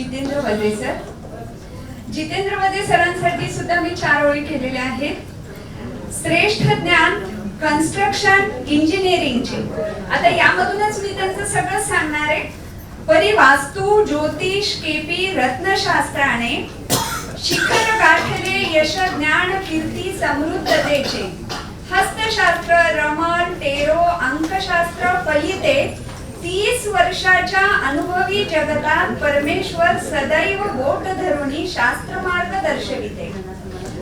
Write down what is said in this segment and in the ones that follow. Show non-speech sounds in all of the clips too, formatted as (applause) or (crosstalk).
Jitendra Vade sir. Jitendra Vade सरांसाठी सुद्धा मी चार ओळी केलेल्या आहेत. श्रेष्ठ ज्ञान कन्स्ट्रक्शन इंजिनिअरिंगचे आता यामधूनच मी त्यांचं सगळं सांगणार आहे. परी वास्तू ज्योतिष केपी रत्नशास्त्राने शिखर गाठले यश ज्ञान कीर्ती समृद्धतेचे. हस्तशास्त्र रमण टेरो अंकशास्त्र फलिते तीस वर्षाच्या अनुभवी जगतात परमेश्वर सदैव बोट धरून शास्त्र मार्ग दर्शविते.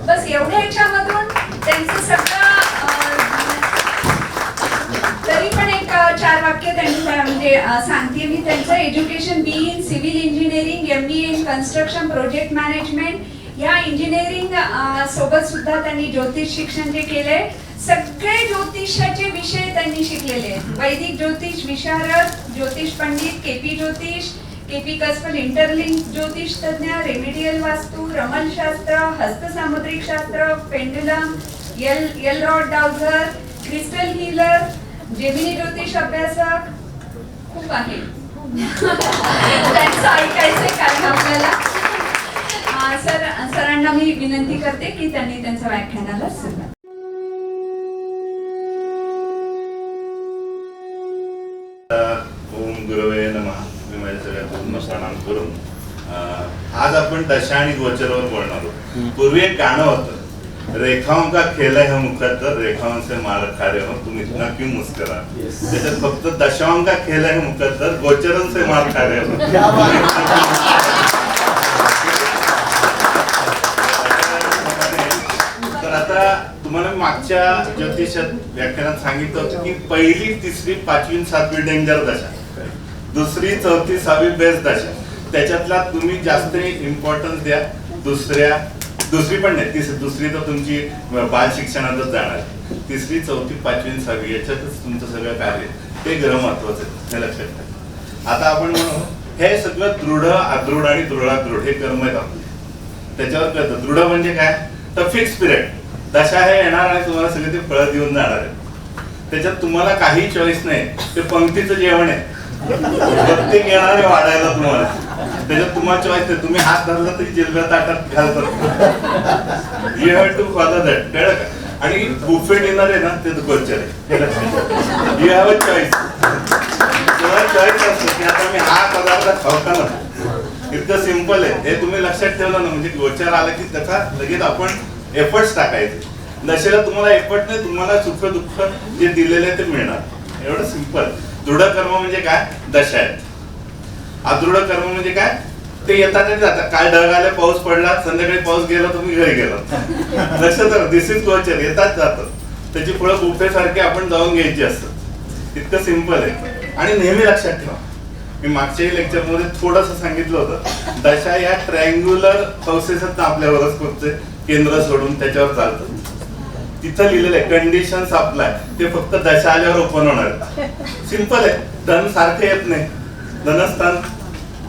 बस एवढ्या याच्यामधून त्यांचं सगळं तरी पण एक चार वाक्य त्यांनी म्हणजे सांगते मी. त्यांचं education B in civil engineering M B in construction project management या इंजिनिअरिंग सोबत सुद्धा त्यांनी ज्योतिष शिक्षण जे केलंय सगळे ज्योतिषाचे विषय त्यांनी शिकलेले आहेत. वैदिक ज्योतिष विशारद ज्योतिष पंडित केपी ज्योतिष केपी कस्पल इंटरलिंक ज्योतिष तज्ञ रेमेडियल वास्तू रमणशास्त्र हस्तसामुद्रिक शास्त्र pendulum L L rod dowser crystal healer Jaimini ज्योतिष अभ्यासक खूप आहे. त्यांचं ऐकायचंय कारण आपल्याला. सर सरांना मी विनंती करते की त्यांनी त्यांच्या व्याख्यानाला सुरुवात आपण दशा आणि गोचरवर बोलणार आहोत. पूर्वी एक गाणं होतं रेखाओं का खेल है मुकद्दर रेखाओं से मार खारे हो तुम इतना क्यों मुस्करा? त्याच्यात फक्त दशाओं का खेल है मुकद्दर गोचरन से मार खारे हो. (laughs) तर आता तुम्हाला मागच्या ज्योतिषात व्याख्यानात सांगितलं होतं की पहिली तिसरी पाचवी सातवी डेंजर दशा दुसरी चौथी सहावी बेस्ट दशा. त्याच्यातला तुम्ही जास्त इम्पॉर्टन्स द्या. दुसऱ्या दुसरी पण नाही तिसरी दुसरी तर तुमची बाल शिक्षणातच जाणार. तिसरी चौथी पाचवी सहावी याच्यातच तुमचं सगळं कार्य. ते ग्रह महत्वाचं आहे हे लक्षात ठेवा. आता आपण म्हणू हे सगळं दृढ अदृढ आणि दृढादृढ हे कर्म आहेत आपले. त्याच्यावर कळतं. दृढ म्हणजे काय? तर फिक्स पिरियड दशा हे येणार आणि तुम्हाला सगळे ते फळं देऊन जाणार आहे त्याच्यात तुम्हाला काही चॉईस नाही. ते पंक्तीचं जेवण आहे. प्रत्येक येणार वाढायला तुम्हाला. त्याच्यात तुम्हाला चॉईस नाही. तुम्ही हात धरला तरी जिल्ह्या ताटात घालतात. You have to follow that कळलं का? आणि बुफे डिनर आहे ना ते गोचर आहे. यू हॅव अ चॉईस तुम्हाला चॉईस असतो की आता मी हा पदार्थ खाऊ ना इतकं सिंपल आहे. हे तुम्ही लक्षात ठेवलं ना म्हणजे गोचर आला की त्याचा लगेच आपण एफर्ट्स टाकायचे. दशेला तुम्हाला एफर्ट नाही तुम्हाला सुख दुःख जे दिलेले आहे ते मिळणार. एवढं सिंपल दृढ कर्म म्हणजे काय? दशा आहे. अदृढ कर्म म्हणजे काय? ते येतात आणि जातात. काय ढग आले पाऊस पडला संध्याकाळी पाऊस गेला तुम्ही घरी गेला. (laughs) लक्षात तर दिस इज गोचर येतात जातात. त्याची फळं बुफेसारखी आपण जाऊन घ्यायची असतात. इतकं सिंपल आहे. आणि नेहमी लक्षात ठेवा. मी मागच्याही लेक्चरमध्ये थोडस सांगितलं होतं. दशा या ट्रायंग्युलर हाऊसेस आहेत ना आपल्या वरसपूरचे केंद्र सोडून त्याच्यावर चालतं. तिथं लिहिलेलं आहे कंडिशन अप्लाय ते फक्त दशा आल्यावर ओपन होणार सिंपल आहे. धन सारखं येत नाही. धनस्थान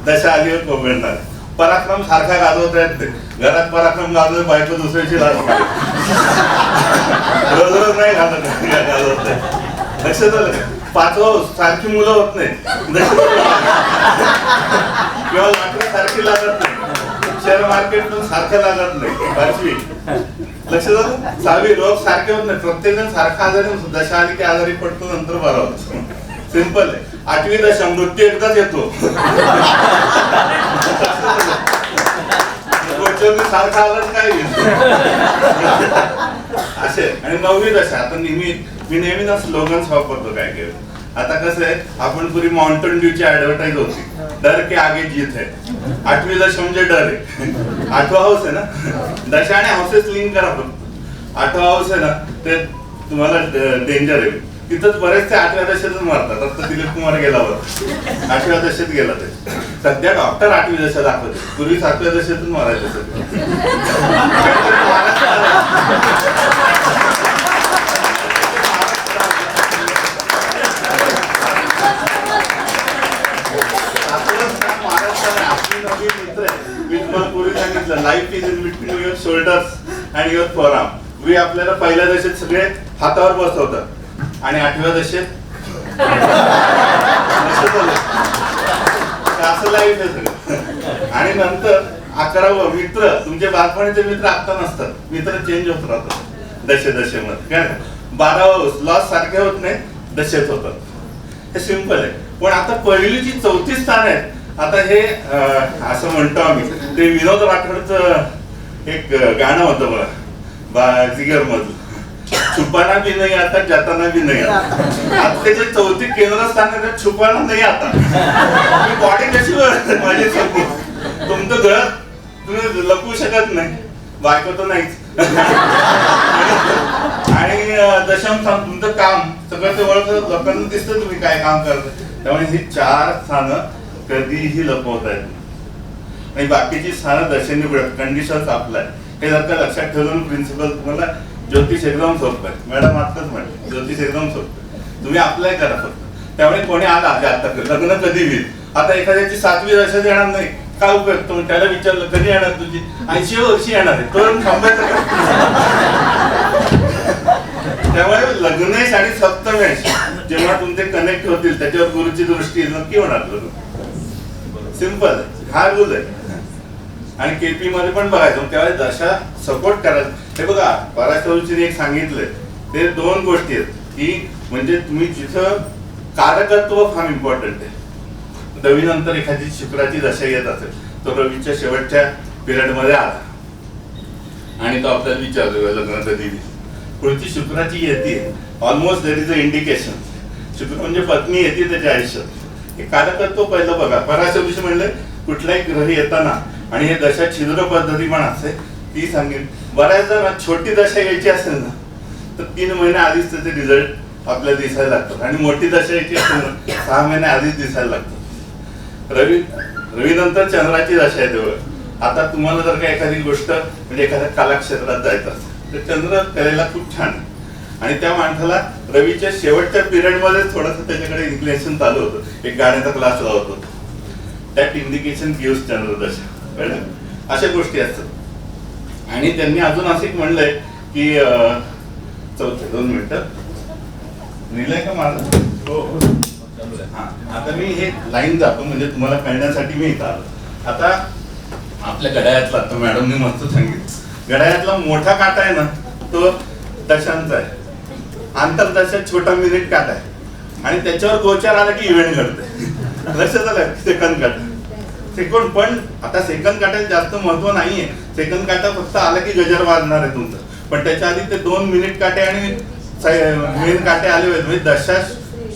दशा आलीवर कोगळणार पराक्रम सारखा गाजवत आहेत घरात पराक्रम गाजवत बायको दुसऱ्याची लाज रोज रोज नाही घालत गाजवत लक्ष झालं पाचवं सारखी मुलं होत नाही किंवा लाकडं सारखी लागत नाही शेअर मार्केट पण सारखं लागत नाही. पाचवी. लक्ष झालं सहावी रोग सारखे होत नाही प्रत्येक जण सारखा आजारी होतो. दशा आली की आजारी पडतो नंतर बरा होतो. सिंपल आहे. आठवी दशा मृत्यू एकदाच येतो सारखा आला तर काय असे आणि नववी दशा आता नेहमी मी नेहमी ना स्लोगन्स वापरतो काय काय. आता कसं आहे आपण पुरी माउंटन ड्यूची ऍडव्हर्टाईज होती. डर के आगे जीत है. आठवी दशा म्हणजे डर आहे. आठवा हाऊस आहे ना? दशा आणि हाऊसेस लिंक करा फक्त. आठवा हाऊस आहे ना? ते तुम्हाला डेंजर आहे. तिथंच बरेचसे आठव्या दशेतच मारतात. आता दिलीप कुमार गेल्यावर आठव्या दशेत गेला ते. सध्या डॉक्टर आठवी दशा दाखवते. पूर्वी सातव्या दशेतून मारायचं पूर्वी सांगितलं life is in between your shoulders and your forearm we आपल्याला पहिल्या दशेत सगळे हातावर बसवतात. आणि आठव्या दशेत? असं लाईफ आहे सगळं आणि नंतर अकरावं मित्र तुमचे बालपणीचे मित्र आता नसतात. मित्र चेंज होत राहतात. दशे दशेमध्ये. काय बारावं लॉस सारखे होत नाही दशेत होतात. हे सिंपल आहे. पण आता पहिलीची चौथी स्थान आहेत आता हे असं म्हणतो आम्ही ते विनोद राठोडचं एक गाणं होतं बघा. बाजीगर मधलं छुपाना भी नाही आता जाताना भी नाही आता. आता. त्याचे चौथी केंद्रस्थान आहे, छुपाना नाही आता. मी बॉडी कशी वळते माझी सगळी तुमचं घर तुम्ही लपवू शकत नाही. बायको तर नाहीच. आणि दशम स्थान तुमचं काम सगळं ते ओळख लोकांना दिसतं तुम्ही काय काम करता त्यामुळे ही चार स्थानं कधीही लपवता येत नाही. आणि बाकीची स्थानं दशेने कंडिशन आपलं आहे हे जर का लक्षात ठेवून प्रिन्सिपल तुम्हाला ज्योतिष एकदम सोपं आहे. मॅडम आताच म्हणे ज्योतिष एकदम सोपं आहे. तुम्ही अप्लाय करा फक्त. त्यामुळे कोणी आला जे आता लग्न कधी होईल? आता एखाद्याची सातवी दशा येणार नाही. काय उपयोग? तुम्ही त्याला विचारलं कधी येणार तुझी? ऐंशी वर्षी येणार आहे. करून थांबायचं त्यामुळे लग्न आणि सप्तमेश जेव्हा तुमचे कनेक्ट होतील त्याच्यावर गुरुची दृष्टी नक्की होणार लग्न सिंपल हा रूल आहे. आणि केपी मध्ये पण बघायचं. त्यावेळेस दशा सपोर्ट करायचं. हे बघा पराशरजीने एक सांगितलंय. ते दोन गोष्टी आहेत. की म्हणजे तुम्ही जिथं कारकत्व फार इम्पॉर्टंट आहे. दवीनंतर एखादी शुक्राची दशा येत असेल तो रवीच्या शेवटच्या पिरियडमध्ये आला. आणि तो आपल्याला विचारतो लग्न दिली पुढची शुक्राची येते. Almost there is a indication शुक्र म्हणजे पत्नी येते त्याच्या आयुष्यात. हे कारकत्व पहिलं बघा. पराशर ऋषी कुठलाही ग्रह येताना आणि हे दशा छिद्र पद्धती पण असते ती सांगेल बऱ्याचदा ना छोटी दशा यायची असेल ना तर तीन महिने आधीच त्याचे रिझल्ट आपल्याला दिसायला लागतात. आणि मोठी दशा यायची असेल ना सहा महिने आधीच दिसायला लागतात. रवी रवी नंतर चंद्राची दशा आहे तेव्हा आता तुम्हाला जर का एखादी गोष्ट म्हणजे एखाद्या कलाक्षेत्रात जायचं असेल तर चंद्र कलेला खूप छान आहे. आणि त्या माणसाला रवीच्या शेवटच्या पिरियडमध्ये थोडस त्याच्याकडे इन्क्लेशन चालू होतं. एक गाण्याचा क्लास लावत होतो. दॅट इंडिकेशन गिव्ह चंद्रदशा अशा गोष्टी असतात. आणि त्यांनी अजून असं म्हणलंय की चौथे दोन मिनिटं. लिहिलंय का माझं? हो हो. हा, आता मी हे लाईन जातो म्हणजे तुम्हाला कळण्यासाठी मी इथं आलो. आता आपल्या गडायातला आता मॅडमने मस्त सांगितलं गडायातला मोठा काटा आहे ना तो दशांचा आहे. आंतरदशा छोटा मिनिट काटा आहे. आणि त्याच्यावर गोचार आला की इव्हेंट घडते (laughs) लक्षात आलं? सेकंद काटा सेकंड पण आता सेकंद काटायला जास्त महत्त्व नाहीये. सेकंद काटा फक्त आला की गजर वाजणार आहे तुमचं. पण त्याच्या आधी ते दोन मिनिट काटे आणि मेन काटे आले होते. म्हणजे दशा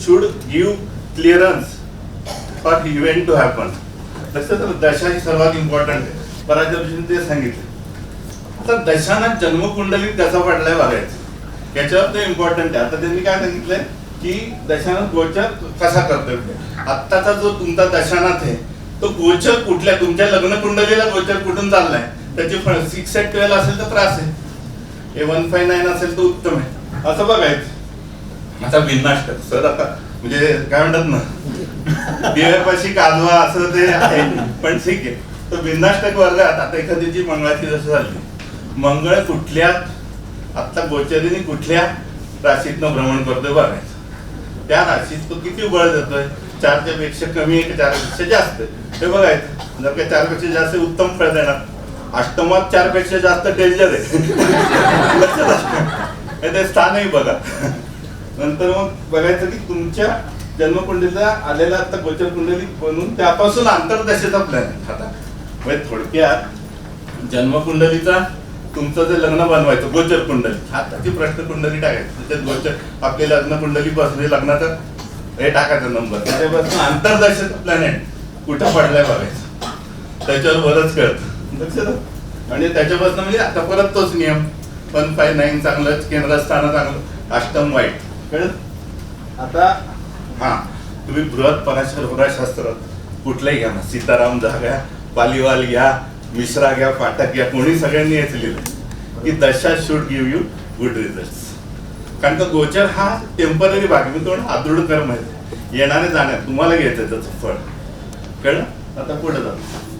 should give clearance for event to happen तसं तर दशा ही सर्वात इम्पॉर्टंट आहे. बऱ्याच ते सांगितलं. आता दशाना जन्मकुंडलीत कसा पडलाय बघायचं. याच्यावर ते इम्पॉर्टंट आहे. आता त्यांनी काय सांगितलंय? की दशानाथ गोचर कसा करतोय? आत्ताचा जो तुमचा दशानाथ आहे तो गोचर कुठल्या? तुमच्या लग्न कुंडलीला गोचर कुठून चाललाय? त्याची सिक्स एट ट्वेल्व असेल तर त्रास आहे. ए वन फाय नाईन असेल तर उत्तम आहे. असं बघायचं. आता भिन्नाष्टक सर आता म्हणजे काय म्हणतात ना? दिव्यापाशी काजवा असं ते आहे. पण ठीक आहे. तो भिन्नाष्टक वर्गात आता एखाद्याची मंगळाची जसं झाली. मंगळ कुठल्या? आता गोचरीने कुठल्या राशीतनं भ्रमण करतोय बघायचं. त्या राशीत तो किती बळ देतोय चारच्या पेक्षा कमी आहे की? चारपेक्षा जास्त आहे? ते बघायचं जर चार चारपेक्षा जास्त उत्तम फळ देणार. अष्टमात चारपेक्षा जास्त डेंजर आहे. लक्षात आलं? ते स्थानही बघा. नंतर मग बघायचं की तुमच्या जन्मकुंडलीला आलेला आता गोचर कुंडली बनून त्यापासून आंतरदशेचा प्लॅन आहे. आता म्हणजे थोडक्यात जन्मकुंडलीचा तुमचं जे लग्न बनवायचं गोचर कुंडली हाताची प्रश्न कुंडली टाकायची. त्याच्यात गोचर आपली लग्न कुंडली बसली लग्नाचा हे टाकायचं नंबर त्याच्यापासून आंतरदशेचा प्लॅनेट कुठं पडलाय बघायचं. त्याच्यावर बरंच कळत. लक्षात म्हणजे त्याच्यापासून म्हणजे आता परत तोच नियम. वन फाय नाईन चांगलं केंद्रस्थान चांगलं अष्टम वाईट. कळत आता हा. तुम्ही बृहत पराशर होराशास्त्र कुठलंही घ्या ना. सीताराम झा घ्या पालीवाल घ्या मिश्रा घ्या पाठक घ्या. कोणी सगळ्यांनी हेच लिहिलं की दशा should give you good result कारण का गोचर हा टेंपररी भाग आहे. मी थोडं आदृढ कर्म आहे. येणारे जाण्यात तुम्हाला घ्यायचं त्याचं फळ. कळलं? आता पुढे जातो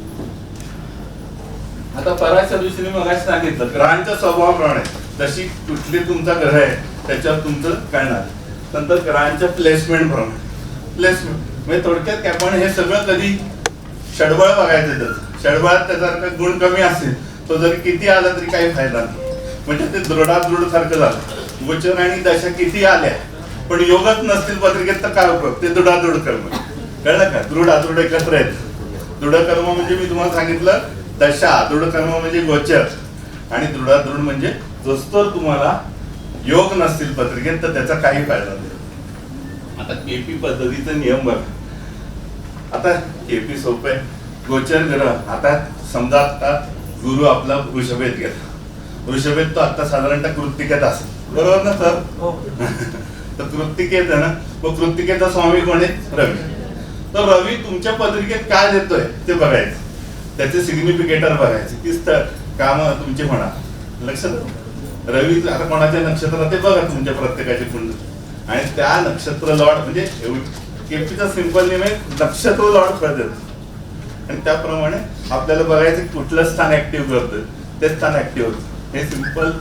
आता पराच्या दिवशी मग सांगितलं ग्रहांच्या स्वभावाप्रमाणे जशी कुठली तुमचा ग्रह आहे त्याच्यावर तुमचं कळणार. नंतर ग्रहांच्या प्लेसमेंट प्रमाणे. प्लेसमेंट म्हणजे थोडक्यात काय पण हे सगळं कधी षडबळ बघायचं त्याचं. षडबळात त्याचा गुण कमी असेल तो जरी किती आला तरी काही फायदा नाही. म्हणजे ते दृढादृढ सारखं झालं. गोचर आणि दशा किती आल्या पण योगच नसतील पत्रिकेत तर काय उपयोग? ते दृढादृढ कर्म. कळलं का? दृढ अदृढ एकत्र आहेत. दृढ कर्म म्हणजे मी तुम्हाला सांगितलं दशा. दृढ कर्म म्हणजे गोचर. आणि दृढादृढ म्हणजे जसतोर तुम्हाला योग नसतील पत्रिकेत तर त्याचा काही फायदा नाही. आता केपी पद्धतीचा नियम बघा. आता केपी सोपं आहे. गोचर ग्रह. आता समजा आता गुरु आपला वृषभेत गेला. वृषभेत तो आता साधारणतः कृत्तिकेत असेल. बरोबर ना सर? (laughs) तर कृत्तिकेत आहे ना? मग कृत्तिकेचा स्वामी कोण आहे? रवी. तर रवी तुमच्या पत्रिकेत काय देतोय ते बघायचं. त्याचे सिग्निफिकेटर बघायचे. की स्थळ काम तुमचे म्हणा. लक्षात रवी आता कोणाच्या नक्षत्रात ते बघा तुमच्या प्रत्येकाचे कुंड. आणि त्या नक्षत्र लॉर्ड म्हणजे केपीचा सिंपल नेम आहे नक्षत्र लॉर्ड फळ आणि त्याप्रमाणे आपल्याला बघायचं कुठलं स्थान ऍक्टिव्ह करतं ते स्थान ऍक्टिव्ह होतं. हे सिंपल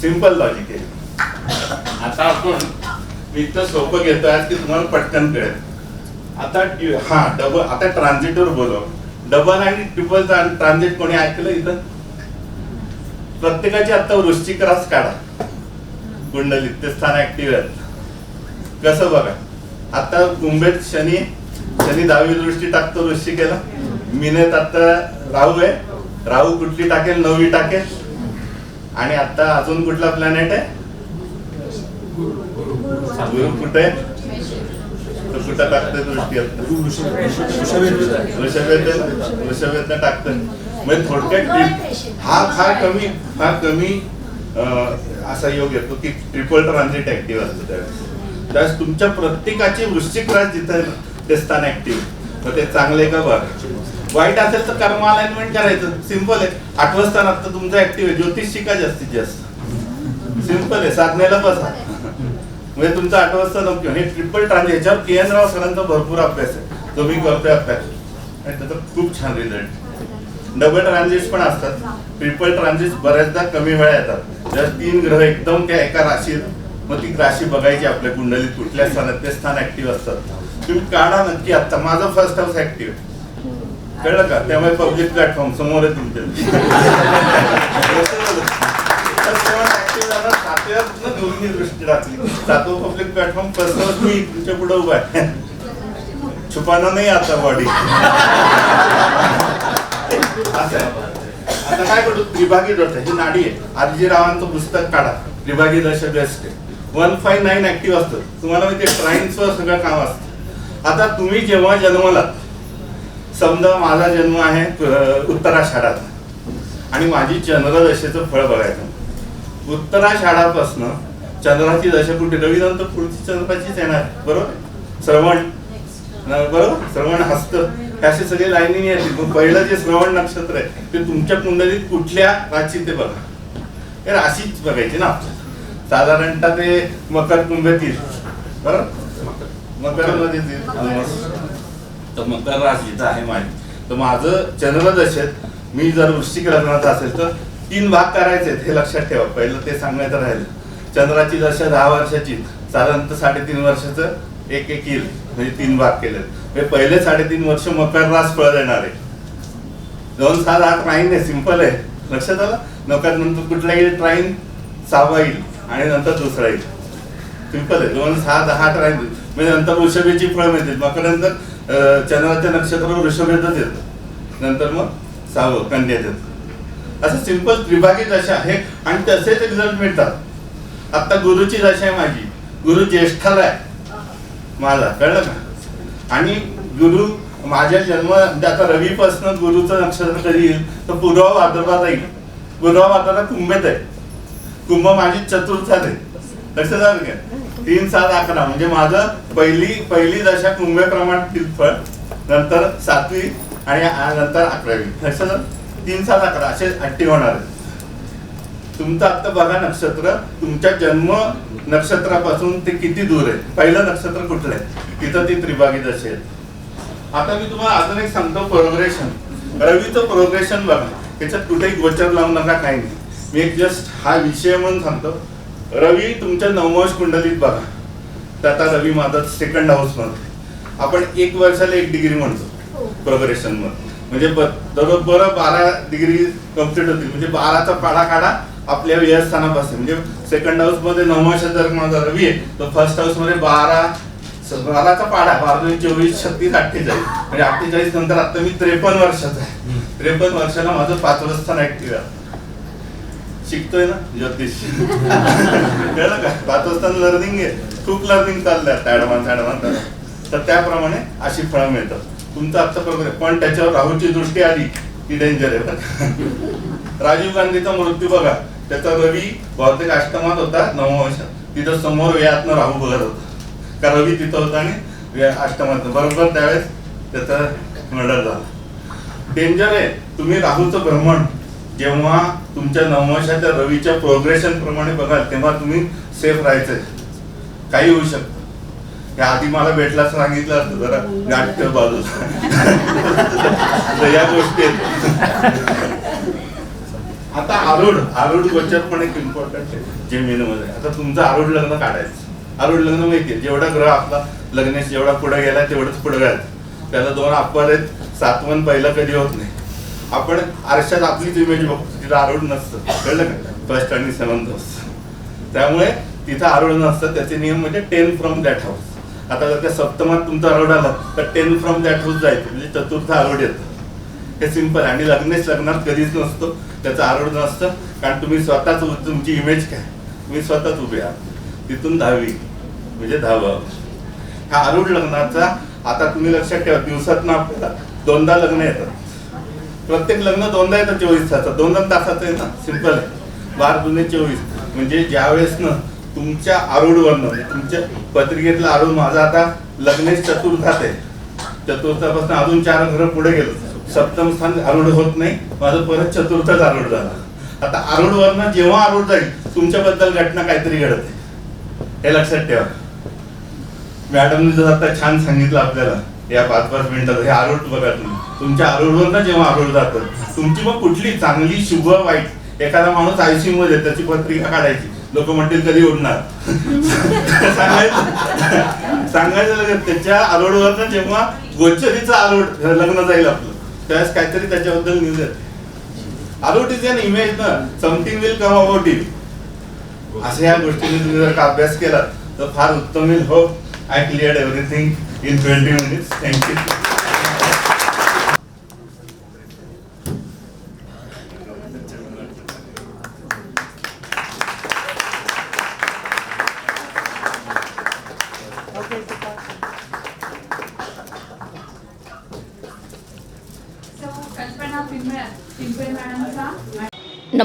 सिंपल लॉजिक आहे. आता आपण मी इतकं सोपं घेतोय आज की तुम्हाला पटकन कळेल. आता हा डबल आता ट्रान्झिटवर बोलव डबल आणि ट्रिपल ट्रान्झिट कोणी ऐकलं इथं? प्रत्येकाची आता वृश्चिक रास काढा. कुंडलीत ते स्थान ऍक्टिव्ह आहेत. कसं बघा? आता कुंभेत शनी शनी दहावी दृष्टी टाकतो वृश्चिकेला. मिनेत आता राहू आहे. राहू कुठली टाकेल? नववी टाकेल. आणि आता अजून कुठला प्लॅनेट आहे? गुरु कुठे? कुठं टाकतोय दृष्टी वृषभेतन वृषभेत टाकतं म्हणजे थोडक्यात हा फार कमी फार कमी असा योग येतो की ट्रिपल ट्रान्झिट ऍक्टिव्ह असतो त्यावेळेस. त्यावेळेस तुमच्या प्रत्येकाची वृश्चिक राज जिथं ते स्थान ऍक्टिव्ह मग ते चांगले का बरं? वाईट असेल तर कर्म अलाइनमेंट करायचं. सिंपल आहे. आठवं स्थान आता तुमचं ऍक्टिव्ह आहे. ज्योतिष शिका जास्तीत जास्त? सिंपल आहे. साधनेला बसा. म्हणजे तुमचा आठ वाजता नक्की हे ट्रिपल ट्रान्झ याच्यावर के एन राव सरांचा भरपूर अभ्यास आहे. तो मी करतोय अभ्यास. आणि त्याचा खूप छान रिझल्ट डबल ट्रान्झिट पण असतात. ट्रिपल ट्रान्झिट बऱ्याचदा कमी वेळा येतात. जर तीन ग्रह एकदम त्या एका राशीत मग ती राशी बघायची आपल्या कुंडलीत कुठल्या स्थानात ते स्थान ऍक्टिव्ह असतात. तुम्ही काढा नक्की आता माझं फर्स्ट हाऊस ऍक्टिव्ह कळलं का? त्यामुळे पब्लिक प्लॅटफॉर्म समोर आहे तुमच्या. (laughs) तर तेव्हा पब्लिक प्लॅटफॉर्म फर्स्ट मी तुमच्यापुढे उभा आहे. छुपाना नाही आता बॉडी आता काय करतो त्रिभागी दशा ही नाडी आहे. आजी रावांचं पुस्तक काढा. त्रिभागी दश बेस्ट आहे. वन फाईव्ह नाईन ऍक्टिव्ह असतं. तुम्हाला माहिती ट्राईन्सवर सगळं काम असतं. आता तुम्ही जेव्हा जन्मालात समजा माझा जन्म आहे उत्तराषाढात आणि माझी चंद्रदशेचं फळ बघायचं. उत्तराषाढापासनं चंद्राची दशा कुठे? रवीनंतर पुढची चंद्राचीच येणार बरोबर? श्रवण. बरोबर? श्रवण हस्त. असे सगळे लाईनी येतील. मग पहिलं जे श्रवण नक्षत्र आहे ते तुमच्या कुंडलीत कुठल्या राशीत ते बघा. राशीच बघायची ना साधारणतः ते मकर कुंभेतील बरोबर? मकर तर मकर राशीचं आहे माझी. तर माझं चंद्रदशेत मी जर वृश्चिक लग्नाचा असेल तर तीन भाग करायचे हे लक्षात ठेवा. पहिलं ते सांगायचं राहिलं. चंद्राची जशा दहा वर्षाची साधारणतः साडेतीन वर्षाचं एक एक येईल. म्हणजे तीन भाग केले म्हणजे पहिले साडेतीन वर्ष मकर रास फळ देणार. आहे दोन सात आठ ट्राईन आहे सिंपल आहे. लक्षात आलं? नकार नंतर कुठला येईल? ट्राईन सहावा येईल आणि नंतर दुसरा येईल. सिंपल आहे. दोन सहा दहा ट्राईन म्हणजे नंतर वृषभेची फळं मिळतील. मकर नंतर चंद्राच्या नक्षत्रावर वृषभेतच येतं नंतर मग सहावं कन्यात येतं असं सिंपल त्रिभागी दशा आहे. आणि तसेच रिझल्ट मिळतात. आता गुरुची दशा आहे माझी. गुरु ज्येष्ठाला आहे. माझा कळलं का? आणि गुरु माझ्या जन्म म्हणजे आता रवीपासून गुरुचं नक्षत्र कधी येईल तर पूर्व भाद्रपदात येईल पूर्व भाद्रपदात कुंभेत आहे. कुंभ माझी चतुर्थात आहे. लक्षात झालं का? तीन सात अकरा. म्हणजे माझं पहिली पहिली दशा कुंभेप्रमाणे फळ नंतर सातवी आणि नंतर अकरावी. लक्षात तीन सात अकरा. असे अट्टी होणार आहे. तुमचं आता बघा नक्षत्र तुमच्या जन्म नक्षत्रापासून ते किती दूर आहे? पहिलं नक्षत्र कुठलं आहे? तिथं ती त्रिभागी दशा आहे आता मी तुम्हाला अजून एक सांगतो प्रोग्रेशन रवीचं प्रोग्रेशन बघा. त्याच्यात कुठेही गोचर लावू नका काही नाही. मी एक जस्ट हा विषय म्हणून सांगतो. रवी तुमच्या नवमांश कुंडलीत बघा. तर आता रवी माझा सेकंड हाऊसमध्ये. आपण एक वर्षाला एक डिग्री म्हणतो. प्रोग्रेशनमध्ये म्हणजे ब- बरोबर बारा डिग्री कंप्लीट होतील. म्हणजे बाराचा पाडा काढा. आपल्या व्यवस्थानापासून म्हणजे सेकंड हाऊसमध्ये नवमाशा जर माझा रवी आहे. तर फर्स्ट हाऊसमध्ये बारा बाराचा पाडा बारा चोवीस छत्तीस अठ्ठेचाळीस. म्हणजे अठ्ठेचाळीस नंतर आता मी त्रेपन्न वर्षाचा आहे. त्रेपन्न वर्षाला माझं पाचवं स्थान ऍक्टिव्ह आहे. शिकतोय ना? ज्योतिष. कळलं का? पाच वाजता लर्निंग आहे. खूप लर्निंग चाललंय आता ऍडव्हान्स ऍडव्हान्स तर त्याप्रमाणे अशी फळं मिळतात. तुमचं आजचं प्रकार पण त्याच्यावर राहूची दृष्टी आली की डेंजर आहे. राजीव गांधीचा मृत्यू बघा. त्याचा रवी बहुतेक अष्टमात होता नवमा वर्षात तिथं समोर वेळातनं राहू बघत होता. का रवी तिथं होता आणि अष्टमात. बरोबर त्यावेळेस त्याचा मर्डर झाला. डेंजर आहे. तुम्ही राहूचं भ्रमण. जेव्हा तुमच्या नवमाशाच्या रवीच्या प्रोग्रेशन प्रमाणे बघाल तेव्हा तुम्ही सेफ राहायचंय काही होऊ शकतं. आधी मला भेटला सांगितलं असतं जरा. नाट्य बाजूला (laughs) तर या गोष्टी आहेत. आता आरूढ आरोड गोचर पण एक इम्पॉर्टंट आहे जेमिनीमध्ये आता तुमचं आरूढ लग्न काढायचं. आरूढ लग्न माहितीये जेवढा ग्रह आपला लग्नेश जेवढा पुढे गेला तेवढंच पुढे गायचं त्याला दोन अपवाद आहेत सातवन पहिलं कधी होत नाही. आपण आरशात आपलीच इमेज बघतो तिथं आरूढ नसतं. कळलं का? फर्स्ट आणि सेवन्थ हाऊस त्यामुळे तिथं आरूढ नसतं त्याचे नियम म्हणजे टेन फ्रॉम दॅट हाऊस आता जर त्या सप्तमात तुमचा आरूढ आला तर टेन फ्रॉम दॅट हाऊस जायचं. म्हणजे चतुर्थ आरूढ येतं. हे सिंपल आणि लग्नेश लग्नात कधीच नसतो. त्याचं आरूढ नसतं. कारण तुम्ही स्वतःच तुमची इमेज काय? तुम्ही स्वतःच उभे आहात. तिथून दहावी म्हणजे दहावा ह्या आरूढ लग्नाचा आता तुम्ही लक्षात ठेवा दिवसात ना आपल्याला दोनदा लग्न येतात. प्रत्येक लग्न दोनदा येतं चोवीस तासात. दोन दोन तासाचं आहे ना? सिंपल आहे. बार जुने चोवीस. म्हणजे ज्या वेळेस ना तुमच्या आरूढवरनं म्हणजे तुमच्या पत्रिकेतला आरूढ माझा आता लग्नेश चतुर्थात आहे. चतुर्थापासून अजून चार घर पुढे गेलो सप्तम स्थान आरूढ होत नाही माझं परत चतुर्थच आरूढ झाला. आता आरूढ जेव्हा आरूढ जाईल तुमच्याबद्दल घटना काहीतरी घडते. हे लक्षात ठेवा. मॅडमने जर आता छान सांगितलं आपल्याला या पाच पाच मिनिटात हे आरूढ बघा तुम्ही. तुमच्या आरूढवर जेव्हा आरूढ जातं तुमची मग कुठली चांगली शुभ वाईट एखादा माणूस आयसीयू मध्ये त्याची पत्रिका काढायची. लोक म्हणतील कधी उडणार? (laughs) सांगायचं सांगायचं लगेच त्याच्या आरोडवर जेव्हा गोचरीचा आरोड लग्न जाईल आपलं. त्यावेळेस काहीतरी त्याच्याबद्दल न्यूज येते अबाउट इज अन इमेज ना? Something will come about it अशा या गोष्टीने तुम्ही जर का अभ्यास केला तर फार उत्तम होईल. हो I clear everything in twenty minutes thank you